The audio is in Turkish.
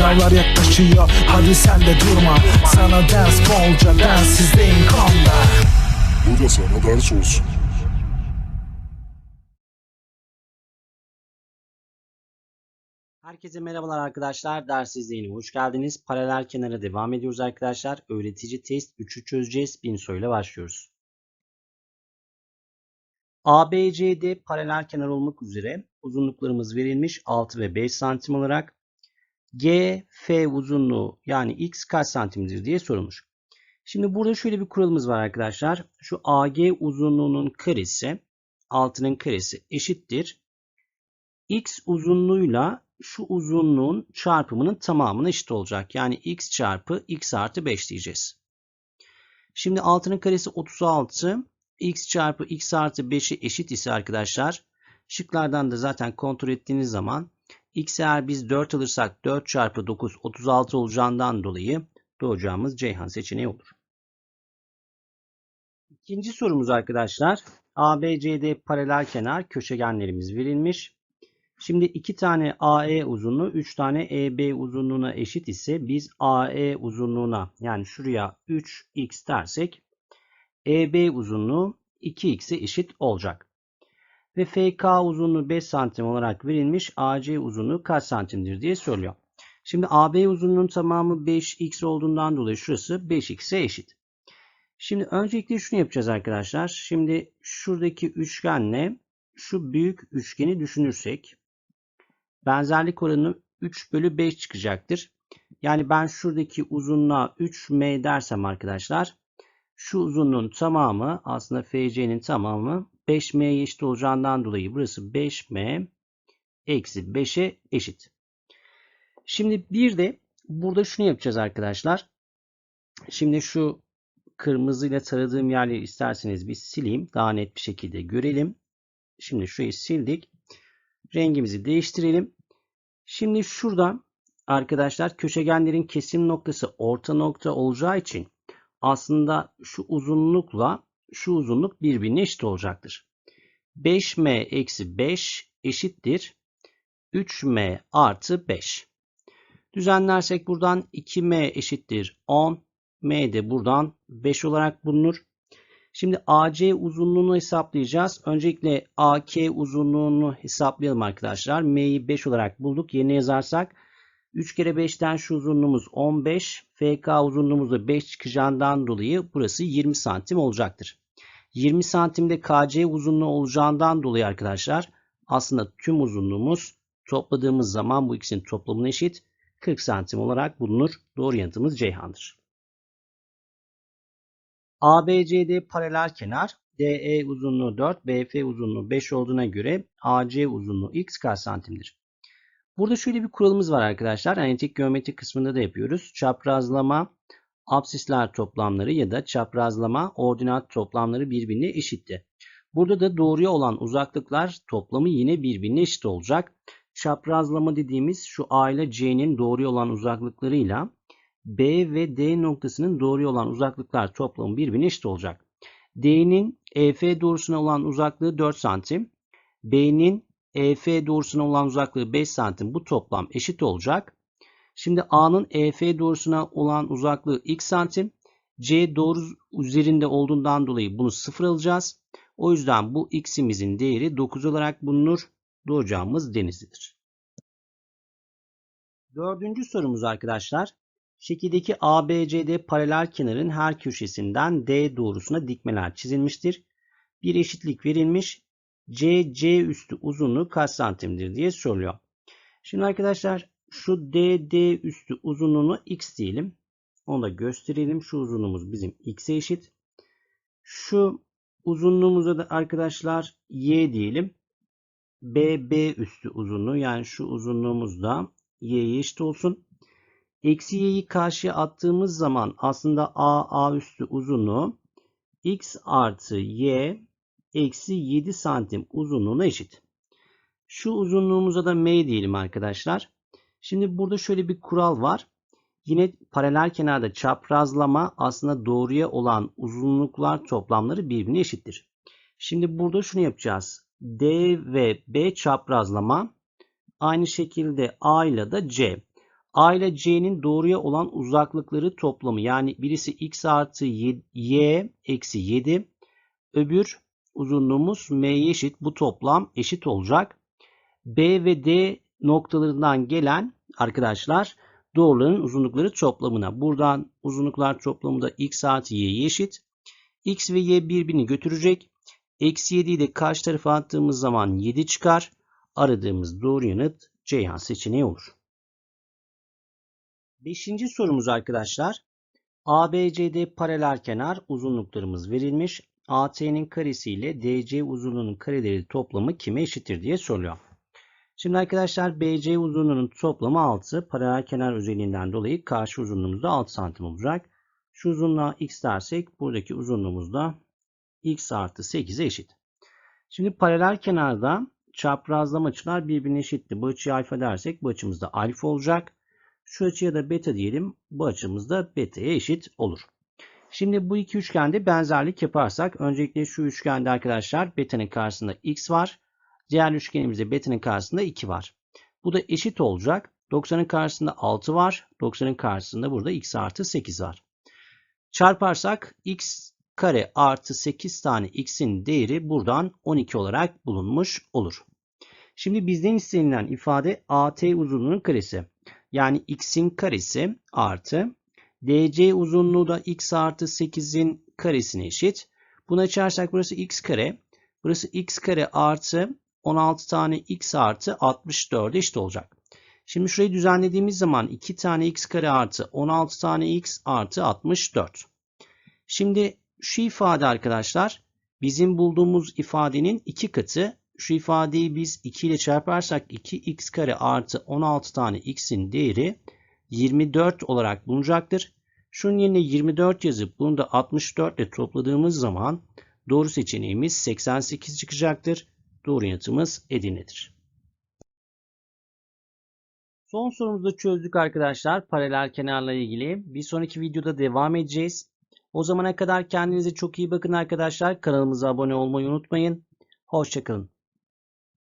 Sınavlar yaklaşıyor hadi sen de durma Sana ders bolca densizliğin konda Bu da sana ders olsun. Herkese merhabalar arkadaşlar. Ders izleyine hoş geldiniz. Paralel kenara devam ediyoruz arkadaşlar. Öğretici test 3'ü çözeceğiz. Bin soruyla başlıyoruz. ABCD paralel kenar olmak üzere uzunluklarımız verilmiş 6 ve 5 santim olarak. GF uzunluğu yani x kaç santimdir diye sorulmuş. Şimdi burada şöyle bir kuralımız var arkadaşlar. Şu AG uzunluğunun karesi 6'nın karesi eşittir. X uzunluğuyla şu uzunluğun çarpımının tamamına eşit olacak. Yani x çarpı x artı 5 diyeceğiz. Şimdi 6'nın karesi 36. x çarpı x artı 5'i eşit ise arkadaşlar şıklardan da zaten kontrol ettiğiniz zaman x eğer biz 4 alırsak 4 çarpı 9 36 olacağından dolayı doğacağımız Ceyhan seçeneği olur. İkinci sorumuz arkadaşlar. ABCD paralel kenar köşegenlerimiz verilmiş. Şimdi iki tane AE uzunluğu 3 tane EB uzunluğuna eşit ise biz AE uzunluğuna yani şuraya 3x dersek EB uzunluğu 2x'e eşit olacak. Ve FK uzunluğu 5 santim olarak verilmiş AC uzunluğu kaç santimdir diye soruyor. Şimdi AB uzunluğunun tamamı 5x olduğundan dolayı şurası 5x'e eşit. Şimdi öncelikle şunu yapacağız arkadaşlar. Şimdi şuradaki üçgenle şu büyük üçgeni düşünürsek benzerlik oranı 3 bölü 5 çıkacaktır. Yani ben şuradaki uzunluğa 3m dersem arkadaşlar şu uzunluğun tamamı aslında FC'nin tamamı 5m'ye eşit olacağından dolayı burası 5m eksi 5'e eşit. Şimdi bir de burada şunu yapacağız arkadaşlar. Şimdi şu kırmızıyla taradığım yerleri isterseniz bir sileyim. Daha net bir şekilde görelim. Şimdi şurayı sildik. Rengimizi değiştirelim. Şimdi şurada arkadaşlar köşegenlerin kesim noktası orta nokta olacağı için aslında şu uzunlukla şu uzunluk birbirine eşit olacaktır. 5m eksi 5 eşittir 3m artı 5. Düzenlersek buradan 2m eşittir 10. m de buradan 5 olarak bulunur. Şimdi AC uzunluğunu hesaplayacağız. Öncelikle AK uzunluğunu hesaplayalım arkadaşlar. M'yi 5 olarak bulduk. Yerine yazarsak 3 kere 5'ten şu uzunluğumuz 15. FK uzunluğumuz da 5 çıkacağından dolayı burası 20 santim olacaktır. 20 santimde KC uzunluğu olacağından dolayı arkadaşlar aslında tüm uzunluğumuz topladığımız zaman bu ikisinin toplamına eşit 40 santim olarak bulunur. Doğru yanıtımız Ceyhan'dır. ABCD paralel kenar DE uzunluğu 4, BF uzunluğu 5 olduğuna göre AC uzunluğu x kaç santimdir? Burada şöyle bir kuralımız var arkadaşlar. Analitik geometri kısmında da yapıyoruz. Çaprazlama absisler toplamları ya da çaprazlama ordinat toplamları birbirine eşitti. Burada da doğruya olan uzaklıklar toplamı yine birbirine eşit olacak. Çaprazlama dediğimiz şu A ile C'nin doğruya olan uzaklıklarıyla B ve D noktasının doğruya olan uzaklıklar toplamı birbirine eşit olacak. D'nin EF doğrusuna olan uzaklığı 4 santim. B'nin EF doğrusuna olan uzaklığı 5 santim. Bu toplam eşit olacak. Şimdi A'nın EF doğrusuna olan uzaklığı x santim. C doğru üzerinde olduğundan dolayı bunu sıfır alacağız. O yüzden bu x'imizin değeri 9 olarak bulunur. Doğacağımız Denizli'dir. Dördüncü sorumuz arkadaşlar. Şekildeki ABCD paralel kenarın her köşesinden D doğrusuna dikmeler çizilmiştir. Bir eşitlik verilmiş. C, üstü uzunluğu kaç santimdir diye soruluyor. Şimdi arkadaşlar şu D, D üstü uzunluğunu x diyelim. Onu da gösterelim. Şu uzunluğumuz bizim x'e eşit. Şu uzunluğumuza da arkadaşlar y diyelim. B, B üstü uzunluğu yani şu uzunluğumuz da y'ye eşit olsun. Eksi y'yi karşıya attığımız zaman aslında a, a üstü uzunluğu x artı y eksi 7 santim uzunluğuna eşit. Şu uzunluğumuza da m diyelim arkadaşlar. Şimdi burada şöyle bir kural var. Yine paralel kenarda çaprazlama aslında doğruya olan uzunluklar toplamları birbirine eşittir. Şimdi burada şunu yapacağız. D ve B çaprazlama aynı şekilde A ile de C. A ile C'nin doğruya olan uzaklıkları toplamı. Yani birisi x artı y, y eksi 7. Öbür uzunluğumuz m'ye eşit. Bu toplam eşit olacak. B ve D noktalarından gelen arkadaşlar doğruların uzunlukları toplamına. Buradan uzunluklar toplamı da x artı y'ye eşit. x ve y birbirini götürecek. Eksi 7'yi de karşı tarafa attığımız zaman 7 çıkar. Aradığımız doğru yanıt Ceyhan seçeneği olur. Beşinci sorumuz arkadaşlar. ABCD paralel kenar uzunluklarımız verilmiş. AT'nin karesi ile DC uzunluğunun kareleri toplamı kime eşittir diye soruluyor. Şimdi arkadaşlar BC uzunluğunun toplamı 6. Paralel kenar özelliğinden dolayı karşı uzunluğumuz da 6 santim olacak. Şu uzunluğa x dersek buradaki uzunluğumuz da x artı 8'e eşit. Şimdi paralel kenarda çaprazlama açılar birbirine eşitti. Bu açıyı alfa dersek bu açımız da alfa olacak. Şu açıya da beta diyelim. Bu açımız da beta'ya eşit olur. Şimdi bu iki üçgende benzerlik yaparsak öncelikle şu üçgende arkadaşlar beta'nın karşısında x var. Diğer üçgenimizde beta'nın karşısında 2 var. Bu da eşit olacak. 90'ın karşısında 6 var. 90'ın karşısında burada x artı 8 var. Çarparsak x kare artı 8 tane x'in değeri buradan 12 olarak bulunmuş olur. Şimdi bizden istenilen ifade AT uzunluğunun karesi. Yani x'in karesi artı DC uzunluğu da x artı 8'in karesine eşit. Bunu açarsak burası x kare. Burası x kare artı 16 tane x artı 64 eşit olacak. Şimdi şurayı düzenlediğimiz zaman 2 tane x kare artı 16 tane x artı 64. Şimdi şu ifade arkadaşlar bizim bulduğumuz ifadenin 2 katı. Şu ifadeyi biz 2 ile çarparsak 2x kare artı 16 tane x'in değeri 24 olarak bulunacaktır. Şunun yerine 24 yazıp bunu da 64 ile topladığımız zaman doğru seçeneğimiz 88 çıkacaktır. Doğru yanıtımız Edirne'dir. Son sorumuzu çözdük arkadaşlar. Paralel kenarla ilgili. Bir sonraki videoda devam edeceğiz. O zamana kadar kendinize çok iyi bakın arkadaşlar. Kanalımıza abone olmayı unutmayın. Hoşçakalın.